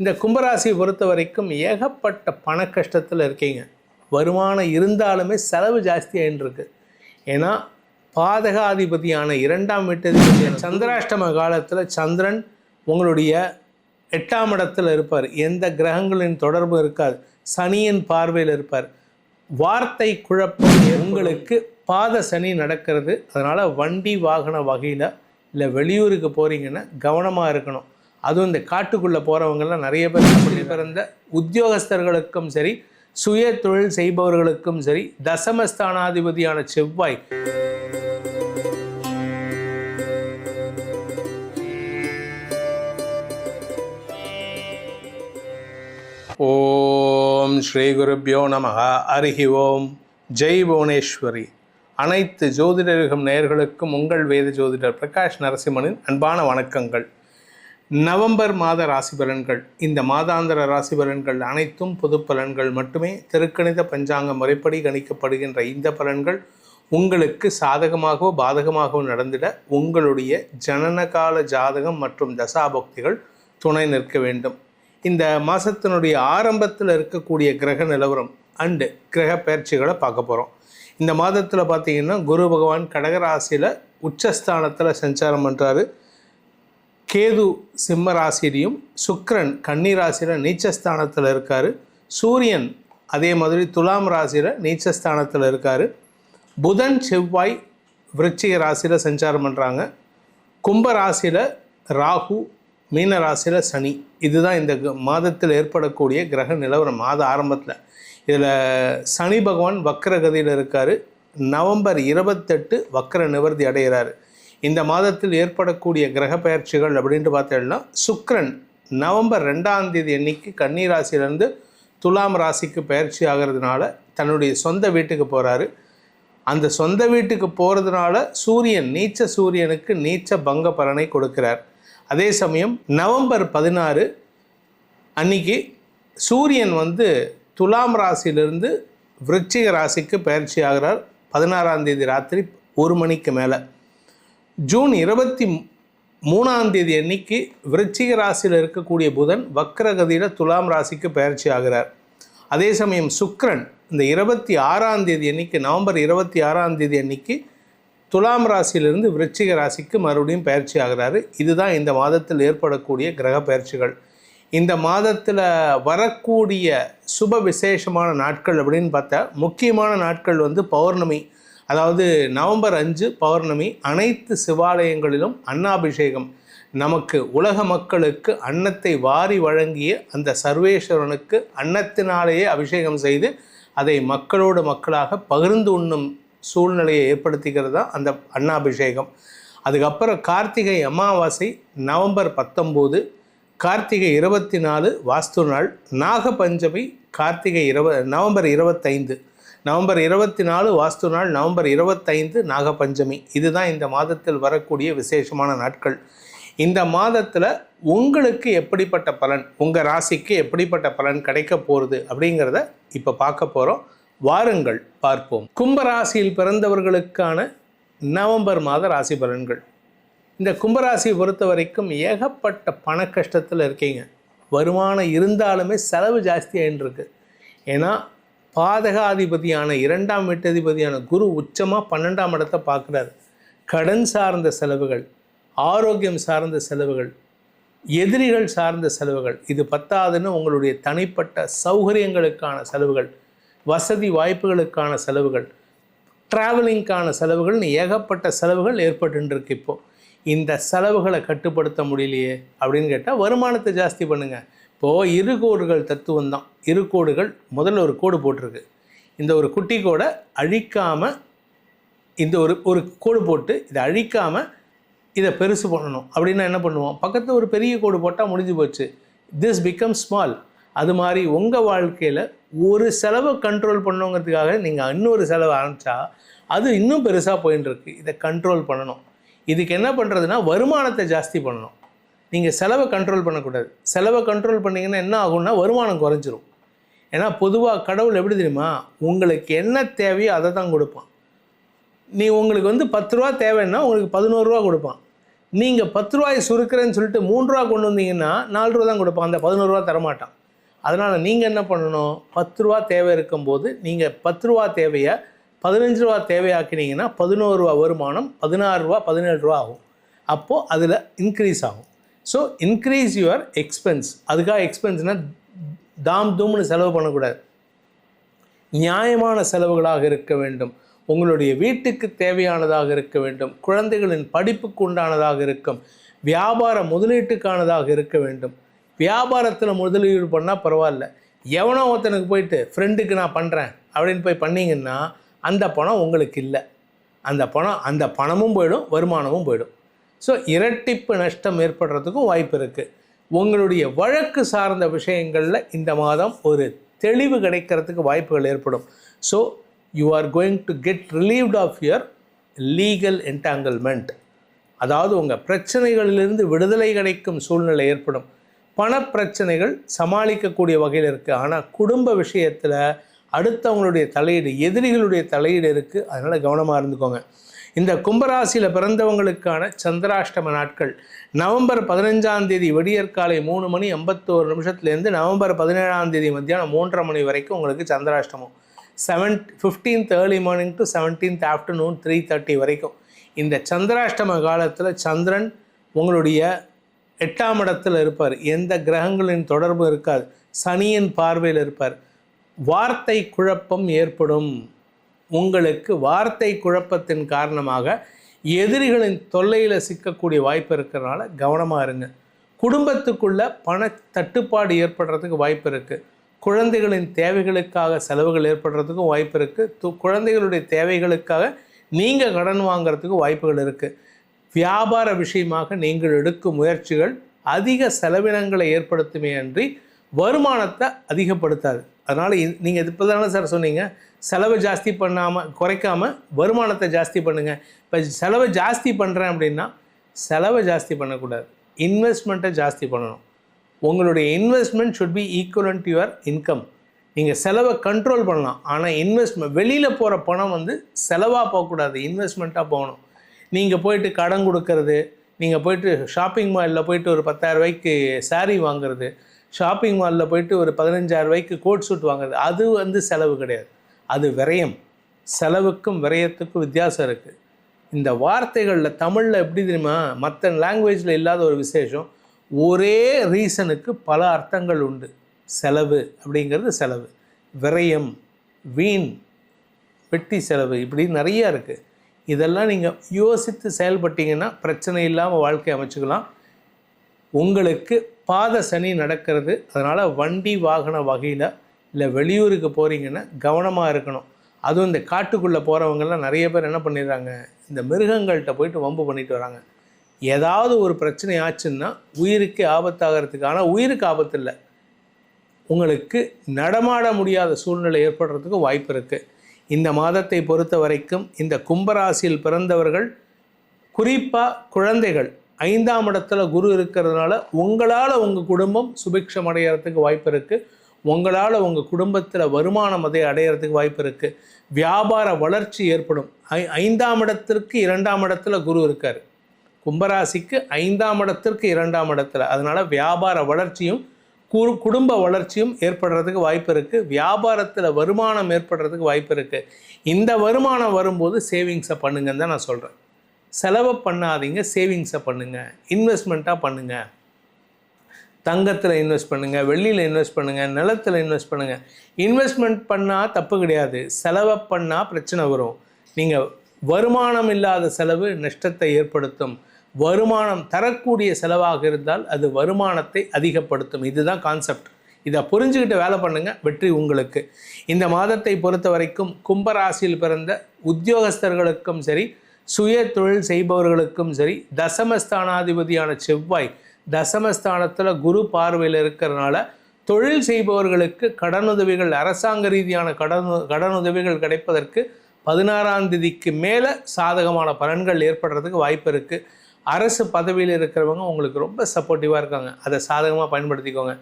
இந்த கும்பராசியை பொறுத்த வரைக்கும் ஏகப்பட்ட பண கஷ்டத்தில் இருக்கீங்க. வருமானம் இருந்தாலுமே செலவு ஜாஸ்தியாகின்னு ஏன்னா பாதகாதிபதியான இரண்டாம் வீட்டதிபதியான சந்திராஷ்டம காலத்தில் சந்திரன் உங்களுடைய எட்டாம் இடத்தில் இருப்பார். எந்த கிரகங்களின் தொடர்பு இருக்காது. சனியின் பார்வையில் இருப்பார். வார்த்தை குழப்பம் உங்களுக்கு பாத சனி நடக்கிறது. அதனால் வண்டி வாகன வகையில் இல்லை வெளியூருக்கு போகிறீங்கன்னா கவனமாக இருக்கணும். அதுவும் இந்த காட்டுக்குள்ளே போகிறவங்கெல்லாம் நிறைய பேர் அப்படி பிறந்த உத்தியோகஸ்தர்களுக்கும் சரி சுய தொழில் செய்பவர்களுக்கும் சரி தசமஸ்தானாதிபதியான செவ்வாய். ஓம் ஸ்ரீ குருப்பியோ நம அருகி ஓம். ஜெய் புவனேஸ்வரி. அனைத்து ஜோதிடர்கள் நேயர்களுக்கும் உங்கள் வேத ஜோதிடர் பிரகாஷ் நரசிம்மனின் அன்பான வணக்கங்கள். நவம்பர் மாத ராசி பலன்கள். இந்த மாதாந்திர ராசி பலன்கள் அனைத்தும் பொது பலன்கள் மட்டுமே. திருக்கணித பஞ்சாங்க முறைப்படி கணிக்கப்படுகின்ற இந்த பலன்கள் உங்களுக்கு சாதகமாகவோ பாதகமாகவோ நடந்திட உங்களுடைய ஜனனகால ஜாதகம் மற்றும் தசாபக்திகள் துணை நிற்க வேண்டும். இந்த மாதத்தினுடைய ஆரம்பத்தில் இருக்கக்கூடிய கிரக நிலவரம் அண்டு கிரக பயிற்சிகளை பார்க்க போகிறோம் இந்த மாதத்தில் பார்த்தீங்கன்னா குரு பகவான் கடகராசியில் உச்சஸ்தானத்தில் சஞ்சாரம் பண்ணுறாரு கேது சிம்ம ராசிலையும் சுக்கரன் கன்னி ராசியில் நீச்சஸ்தானத்தில் இருக்கார். சூரியன் அதே மாதிரி துலாம் ராசியில் நீச்சஸ்தானத்தில் இருக்கார். புதன் செவ்வாய் விருச்சிக ராசியில் சஞ்சாரம் பண்ணுறாங்க கும்ப ராசியில் ராகு மீன ராசியில் சனி. இதுதான் இந்த க- மாதத்தில் ஏற்படக்கூடிய கிரக நிலவரம் மாத ஆரம்பத்தில். இதில் சனி பகவான் வக்கரகதியில் இருக்கார். நவம்பர் இருபத்தெட்டு வக்கர நிவர்த்தி அடைகிறாரு இந்த மாதத்தில் ஏற்படக்கூடிய கிரக பயிற்சிகள் அப்படின்ட்டு பார்த்தோம்னா சுக்ரன் நவம்பர் ரெண்டாம் தேதி அன்னைக்கு கன்னி ராசியிலேருந்து துலாம் ராசிக்கு பயிற்சி ஆகிறதுனால தன்னுடைய சொந்த வீட்டுக்கு போகிறாரு அந்த சொந்த வீட்டுக்கு போகிறதுனால சூரியன் நீச்ச சூரியனுக்கு நீச்ச பங்க பலனை கொடுக்கிறார். அதே சமயம் நவம்பர் பதினாறு அன்னைக்கு சூரியன் வந்து துலாம் ராசியிலிருந்து விருச்சிக ராசிக்கு பயிற்சி ஆகிறார். பதினாறாம் தேதி ராத்திரி ஒரு மணிக்கு மேலே. ஜூன் இருபத்தி மூணாம் தேதி அன்னைக்கு விருச்சிக ராசியில் இருக்கக்கூடிய புதன் வக்ரகதியில் துலாம் ராசிக்கு பயிற்சி ஆகிறார். அதே சமயம் சுக்ரன் இந்த இருபத்தி ஆறாம் தேதி அன்னைக்கு நவம்பர் இருபத்தி ஆறாம் தேதி அன்னைக்கு துலாம் ராசியிலிருந்து விருச்சிக ராசிக்கு மறுபடியும் பயிற்சி ஆகிறாரு. இதுதான் இந்த மாதத்தில் ஏற்படக்கூடிய கிரக பயிற்சிகள். இந்த மாதத்தில் வரக்கூடிய சுப விசேஷமான நாட்கள் அப்படின்னு பார்த்தா முக்கியமான நாட்கள் வந்து பௌர்ணமி. அதாவது நவம்பர் அஞ்சு பௌர்ணமி அனைத்து சிவாலயங்களிலும் அன்னாபிஷேகம். நமக்கு உலக மக்களுக்கு அன்னத்தை வாரி வழங்கிய அந்த சர்வேஸ்வரனுக்கு அன்னத்தினாலேயே அபிஷேகம் செய்து அதை மக்களோடு மக்களாக பகிர்ந்து உண்ணும் சூழ்நிலையை ஏற்படுத்திக்கிறது தான் அந்த அன்னாபிஷேகம். அதுக்கப்புறம் கார்த்திகை அமாவாசை நவம்பர் பத்தொம்போது கார்த்திகை இருபத்தி நாலு வாஸ்து நாள் நாகபஞ்சமி கார்த்திகை இரவ நவம்பர் இருபத்தைந்து. நவம்பர் இருபத்தி நாலு வாஸ்து நாள் நவம்பர் இருபத்தைந்து நாகபஞ்சமி. இதுதான் இந்த மாதத்தில் வரக்கூடிய விசேஷமான நாட்கள். இந்த மாதத்தில் உங்களுக்கு எப்படிப்பட்ட பலன் உங்கள் ராசிக்கு எப்படிப்பட்ட பலன் கிடைக்க போகிறது அப்படிங்கிறத இப்போ பார்க்க போகிறோம் வாருங்கள் பார்ப்போம். கும்பராசியில் பிறந்தவர்களுக்கான நவம்பர் மாத ராசி பலன்கள். இந்த கும்பராசியை பொறுத்த வரைக்கும் ஏகப்பட்ட பண கஷ்டத்தில் இருக்கீங்க. வருமானம் இருந்தாலுமே செலவு ஜாஸ்தியாகின்னு ஏன்னா பாதகாதிபதியான இரண்டாம் வீட்டதிபதியான குரு உச்சமாக பன்னெண்டாம் இடத்தை பார்க்குறாரு. கடன் சார்ந்த செலவுகள் ஆரோக்கியம் சார்ந்த செலவுகள் எதிரிகள் சார்ந்த செலவுகள் இது பத்தாதுன்னு உங்களுடைய தனிப்பட்ட சௌகரியங்களுக்கான செலவுகள் வசதி வாய்ப்புகளுக்கான செலவுகள் ட்ராவலிங்க்கான செலவுகள்னு ஏகப்பட்ட செலவுகள் ஏற்பட்டுருக்கு இப்போது இந்த செலவுகளை கட்டுப்படுத்த முடியலையே அப்படின்னு கேட்டால் வருமானத்தை ஜாஸ்தி பண்ணுங்கள் இப்போது இரு கோடுகள் தத்துவம் தான் இரு கோடுகள் முதல்ல ஒரு கோடு போட்டிருக்கு. இந்த ஒரு குட்டி கோடை அழிக்காமல் இந்த ஒரு ஒரு கோடு போட்டு இதை அழிக்காமல் இதை பெருசு பண்ணணும். அப்படின்னா என்ன பண்ணுவோம்? பக்கத்தில் ஒரு பெரிய கோடு போட்டால் முடிஞ்சு போச்சு. திஸ் பிகம் ஸ்மால் அது மாதிரி உங்கள் வாழ்க்கையில் ஒரு செலவை கண்ட்ரோல் பண்ணுங்கிறதுக்காக நீங்கள் இன்னொரு செலவு ஆரம்பித்தா அது இன்னும் பெருசாக போயின்னு இருக்கு. இதை கண்ட்ரோல் பண்ணணும். இதுக்கு என்ன பண்ணுறதுன்னா வருமானத்தை ஜாஸ்தி பண்ணணும். நீங்கள் செலவை கண்ட்ரோல் பண்ணக்கூடாது. செலவை கண்ட்ரோல் பண்ணிங்கன்னா என்ன ஆகும்னா வருமானம் குறைஞ்சிரும். ஏன்னா பொதுவாக கடவுள் எப்படி தெரியுமா? உங்களுக்கு என்ன தேவையோ அதை தான் கொடுப்பான். நீ உங்களுக்கு வந்து பத்து ரூபா தேவைன்னா உங்களுக்கு பதினோரு ரூபா கொடுப்பான். நீங்கள் பத்து ரூபாய் சுருக்கிறேன்னு சொல்லிட்டு மூணு ரூபா கொண்டு வந்தீங்கன்னா நாலு ரூபா தான் கொடுப்பான். அந்த பதினோரு ரூபா தரமாட்டான். அதனால் நீங்கள் என்ன பண்ணணும்? பத்து ரூபா தேவை இருக்கும்போது நீங்கள் பத்து ரூபா தேவையை பதினஞ்சு ரூபா தேவையாக்கினீங்கன்னா பதினோரு ரூபா வருமானம் பதினாறு ரூபா பதினேழு ரூபா ஆகும். அப்போது அதில் இன்க்ரீஸ் ஆகும். ஸோ இன்க்ரீஸ் யுவர் எக்ஸ்பென்ஸ் அதுக்காக எக்ஸ்பென்ஸ்னால் தாம் தூம்னு செலவு பண்ணக்கூடாது. நியாயமான செலவுகளாக இருக்க வேண்டும். உங்களுடைய வீட்டுக்கு தேவையானதாக இருக்க வேண்டும். குழந்தைகளின் படிப்புக்கு உண்டானதாக இருக்கும். வியாபார முதலீட்டுக்கானதாக இருக்க வேண்டும். வியாபாரத்தில் முதலீடு பண்ணால் பரவாயில்ல. எவனோ ஒருத்தனுக்கு போயிட்டு ஃப்ரெண்டுக்கு நான் பண்ணுறேன் அப்படின்னு போய் பண்ணிங்கன்னா அந்த பணம் உங்களுக்கு இல்லை. அந்த பணம் அந்த பணமும் போயிடும் வருமானமும் போயிடும். ஸோ இரட்டிப்பு நஷ்டம் ஏற்படுறதுக்கும் வாய்ப்பு இருக்குது உங்களுடைய வழக்கு சார்ந்த விஷயங்களில் இந்த மாதம் ஒரு தெளிவு கிடைக்கிறதுக்கு வாய்ப்புகள் ஏற்படும். So you are going to get relieved of your legal entanglement அதாவது உங்கள் பிரச்சனைகளிலிருந்து விடுதலை கிடைக்கும் சூழ்நிலை ஏற்படும். பணப்பிரச்சனைகள் சமாளிக்கக்கூடிய வகையில் இருக்குது ஆனால் குடும்ப விஷயத்தில் அடுத்தவங்களுடைய தலையீடு எதிரிகளுடைய தலையீடு இருக்குது அதனால் கவனமாக இருந்துக்கோங்க. இந்த கும்பராசியில் பிறந்தவங்களுக்கான சந்திராஷ்டம நாட்கள். நவம்பர் பதினஞ்சாம் தேதி விடியற்காலை மூணு மணி எண்பத்தோரு நிமிஷத்துலேருந்து நவம்பர் பதினேழாம் தேதி மத்தியானம் மூன்றரை மணி வரைக்கும் உங்களுக்கு சந்திராஷ்டமம். Seven fifteenth early morning to seventeenth afternoon three thirty வரைக்கும். இந்த சந்திராஷ்டம காலத்தில் சந்திரன் உங்களுடைய எட்டாம் இடத்தில் இருப்பார். எந்த கிரகங்களின் தொடர்பு இருக்காது. சனியின் பார்வையில் இருப்பார். வார்த்தை குழப்பம் ஏற்படும். உங்களுக்கு வார்த்தை குழப்பத்தின் காரணமாக எதிரிகளின் தொல்லையில் சிக்கக்கூடிய வாய்ப்பு இருக்கிறனால கவனமாக இருங்க. குடும்பத்துக்குள்ள பண தட்டுப்பாடு ஏற்படுறதுக்கு வாய்ப்பு இருக்குது குழந்தைகளின் தேவைகளுக்காக செலவுகள் ஏற்படுறதுக்கும் வாய்ப்பு இருக்குது து குழந்தைகளுடைய தேவைகளுக்காக நீங்கள் கடன் வாங்கிறதுக்கு வாய்ப்புகள் இருக்குது வியாபார விஷயமாக நீங்கள் எடுக்கும் முயற்சிகள் அதிக செலவினங்களை ஏற்படுத்துமே அன்றி வருமானத்தை அதிகப்படுத்தாது. அதனால் நீங்கள் இப்போ தானே சார் சொன்னீங்க? செலவை ஜாஸ்தி பண்ணாமல் குறைக்காமல் வருமானத்தை ஜாஸ்தி பண்ணுங்கள் இப்போ செலவை ஜாஸ்தி பண்ணுறேன் அப்படின்னா செலவை ஜாஸ்தி பண்ணக்கூடாது. இன்வெஸ்ட்மெண்ட்டை ஜாஸ்தி பண்ணணும். உங்களுடைய investment should be equal to your income நீங்கள் செலவை கண்ட்ரோல் பண்ணலாம். ஆனால் இன்வெஸ்ட்மெண்ட் வெளியில் போகிற பணம் வந்து செலவாக போகக்கூடாது. இன்வெஸ்ட்மெண்ட்டாக போகணும். நீங்கள் போயிட்டு கடன் கொடுக்கறது நீங்கள் போயிட்டு ஷாப்பிங் மாலில் போயிட்டு ஒரு பத்தாயிரம் சாரீ வாங்குறது ஷாப்பிங் மாலில் போயிட்டு ஒரு பதினஞ்சாயிரரூபாய்க்கு கோட் சூட் வாங்குறது அது வந்து செலவு கிடையாது. அது விரயம். செலவுக்கும் விரயத்துக்கும் வித்தியாசம் இருக்குது இந்த வார்த்தைகளில் தமிழில் எப்படி தெரியுமா மற்ற லாங்குவேஜில் இல்லாத ஒரு விசேஷம் ஒரே ரீசனுக்கு பல அர்த்தங்கள் உண்டு. செலவு அப்படிங்கிறது செலவு. விரயம் வீண் வெட்டி செலவு இப்படி நிறையா இருக்குது இதெல்லாம் நீங்கள் யோசித்து செயல்பட்டீங்கன்னா பிரச்சனை இல்லாமல் வாழ்க்கை அமைச்சுக்கலாம். உங்களுக்கு பாத சனி நடக்கிறது அதனால் வண்டி வாகன வகையில் இல்லை வெளியூருக்கு போகிறீங்கன்னா கவனமாக இருக்கணும். அதுவும் இந்த காட்டுக்குள்ளே போகிறவங்கெல்லாம் நிறைய பேர் என்ன பண்ணிடுறாங்க? இந்த மிருகங்கள்கிட்ட போயிட்டு வம்பு பண்ணிட்டு வராங்க. ஏதாவது ஒரு பிரச்சனை ஆச்சுன்னா உயிருக்கு ஆபத்தாகிறதுக்கு ஆனால் உயிருக்கு ஆபத்து இல்லை. உங்களுக்கு நடமாட முடியாத சூழ்நிலை ஏற்படுறதுக்கு வாய்ப்பு இருக்குது இந்த மாதத்தை பொறுத்த வரைக்கும் இந்த கும்பராசியில் பிறந்தவர்கள் குறிப்பாக குழந்தைகள் ஐந்தாம் இடத்துல குரு இருக்கிறதுனால உங்களால் உங்கள் குடும்பம் சுபிக்ஷம் அடைகிறதுக்கு வாய்ப்பு இருக்குது உங்களால் உங்கள் குடும்பத்தில் வருமானம் அதை அடையிறதுக்கு வாய்ப்பு இருக்குது வியாபார வளர்ச்சி ஏற்படும். ஐ ஐந்தாம் இடத்திற்கு இரண்டாம் இடத்துல குரு இருக்கார். கும்பராசிக்கு ஐந்தாம் இடத்திற்கு இரண்டாம் இடத்துல. அதனால் வியாபார வளர்ச்சியும் குரு குடும்ப வளர்ச்சியும் ஏற்படுறதுக்கு வாய்ப்பு இருக்குது வியாபாரத்தில் வருமானம் ஏற்படுறதுக்கு வாய்ப்பு இருக்குது இந்த வருமானம் வரும்போது சேவிங்ஸை பண்ணுங்கன்னு தான் நான் சொல்கிறேன் செலவை பண்ணாதீங்க சேவிங்ஸை பண்ணுங்கள் இன்வெஸ்ட்மெண்ட்டாக பண்ணுங்கள் தங்கத்தில் இன்வெஸ்ட் பண்ணுங்கள் வெள்ளியில் இன்வெஸ்ட் பண்ணுங்கள் நிலத்தில் இன்வெஸ்ட் பண்ணுங்கள் இன்வெஸ்ட்மெண்ட் பண்ணால் தப்பு கிடையாது. செலவை பண்ணால் பிரச்சனை வரும். நீங்கள் வருமானம் இல்லாத செலவு நஷ்டத்தை ஏற்படுத்தும். வருமானம் தரக்கூடிய செலவாக இருந்தால் அது வருமானத்தை அதிகப்படுத்தும். இதுதான் கான்செப்ட் இதை புரிஞ்சுக்கிட்டு வேலை பண்ணுங்கள் வெற்றி உங்களுக்கு. இந்த மாதத்தை பொறுத்த வரைக்கும் கும்பராசியில் பிறந்த உத்தியோகஸ்தர்களுக்கும் சரி சுய தொழில் செய்பவர்களுக்கும் சரி தசமஸ்தானாதிபதியான செவ்வாய் தசமஸ்தானத்தில் குரு பார்வையில் இருக்கிறனால தொழில் செய்பவர்களுக்கு கடனுதவிகள் அரசாங்க ரீதியான கடன் கடனுதவிகள் கிடைப்பதற்கு பதினாறாம் தேதிக்கு மேலே சாதகமான பலன்கள் ஏற்படுறதுக்கு வாய்ப்பு இருக்குது அரசு பதவியில் இருக்கிறவங்க உங்களுக்கு ரொம்ப சப்போர்ட்டிவாக இருக்காங்க. அதை சாதகமாக பயன்படுத்திக்கோங்க.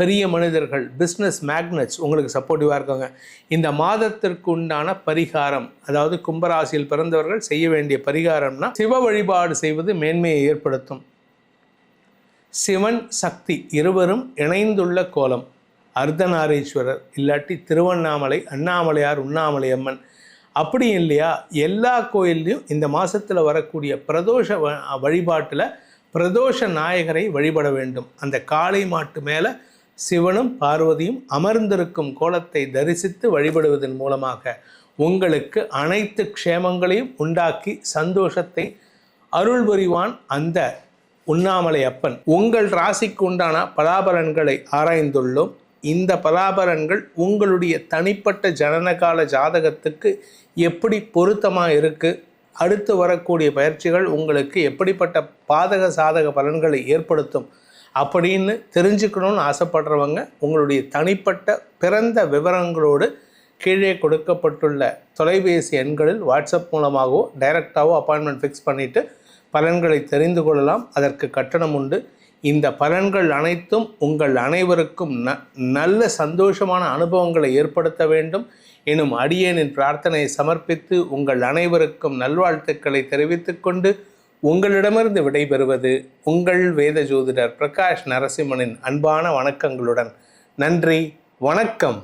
பெரிய மனிதர்கள் பிஸ்னஸ் மேக்னட்ஸ் உங்களுக்கு சப்போர்ட்டிவாக இருக்காங்க. இந்த மாதத்திற்கு உண்டான பரிகாரம் அதாவது கும்பராசியில் பிறந்தவர்கள் செய்ய வேண்டிய பரிகாரம்னா சிவ வழிபாடு செய்வது மேன்மையை ஏற்படுத்தும். சிவன் சக்தி இருவரும் இணைந்துள்ள கோலம். அர்த்தநாரீஸ்வரர் இல்லாட்டி திருவண்ணாமலை அண்ணாமலையார் உண்ணாமலை அம்மன் அப்படி இல்லையா? எல்லா கோயில்லையும் இந்த மாதத்தில் வரக்கூடிய பிரதோஷ வ- வழிபாட்டில் பிரதோஷ நாயகரை வழிபட வேண்டும். அந்த காளை மாட்டு மேலே சிவனும் பார்வதியும் அமர்ந்திருக்கும் கோலத்தை தரிசித்து வழிபடுவதன் மூலமாக உங்களுக்கு அனைத்து க்ஷேமங்களையும் உண்டாக்கி சந்தோஷத்தை அருள் புரிவான் அந்த உண்ணாமலை அப்பன் உங்கள் ராசிக்கு உண்டான பலாபலன்களை ஆராய்ந்துள்ளோம். இந்த பலாபலன்கள் உங்களுடைய தனிப்பட்ட ஜனனகால ஜாதகத்துக்கு எப்படி பொருத்தமாக இருக்குது அடுத்து வரக்கூடிய பயிற்சிகள் உங்களுக்கு எப்படிப்பட்ட பாதக சாதக பலன்களை ஏற்படுத்தும்? அப்படின்னு தெரிஞ்சுக்கணும்னு ஆசைப்படுறவங்க உங்களுடைய தனிப்பட்ட பிறந்த விவரங்களோடு கீழே கொடுக்கப்பட்டுள்ள தொலைபேசி எண்களில் வாட்ஸ்அப் மூலமாகவோ டைரக்டாகவோ அப்பாயின்மெண்ட் ஃபிக்ஸ் பண்ணிவிட்டு பலன்களை தெரிந்து கொள்ளலாம். அதற்கு கட்டணம் உண்டு. இந்த பலன்கள் அனைத்தும் உங்கள் அனைவருக்கும் ந நல்ல சந்தோஷமான அனுபவங்களை ஏற்படுத்த வேண்டும். எனும் அடியேனின் பிரார்த்தனையை சமர்ப்பித்து உங்கள் அனைவருக்கும் நல்வாழ்த்துக்களை தெரிவித்துக்கொண்டு உங்களிடமிருந்து விடைபெறுவது உங்கள் வேத ஜோதிடர் பிரகாஷ் நரசிம்மனின் அன்பான வணக்கங்களுடன். நன்றி. வணக்கம்.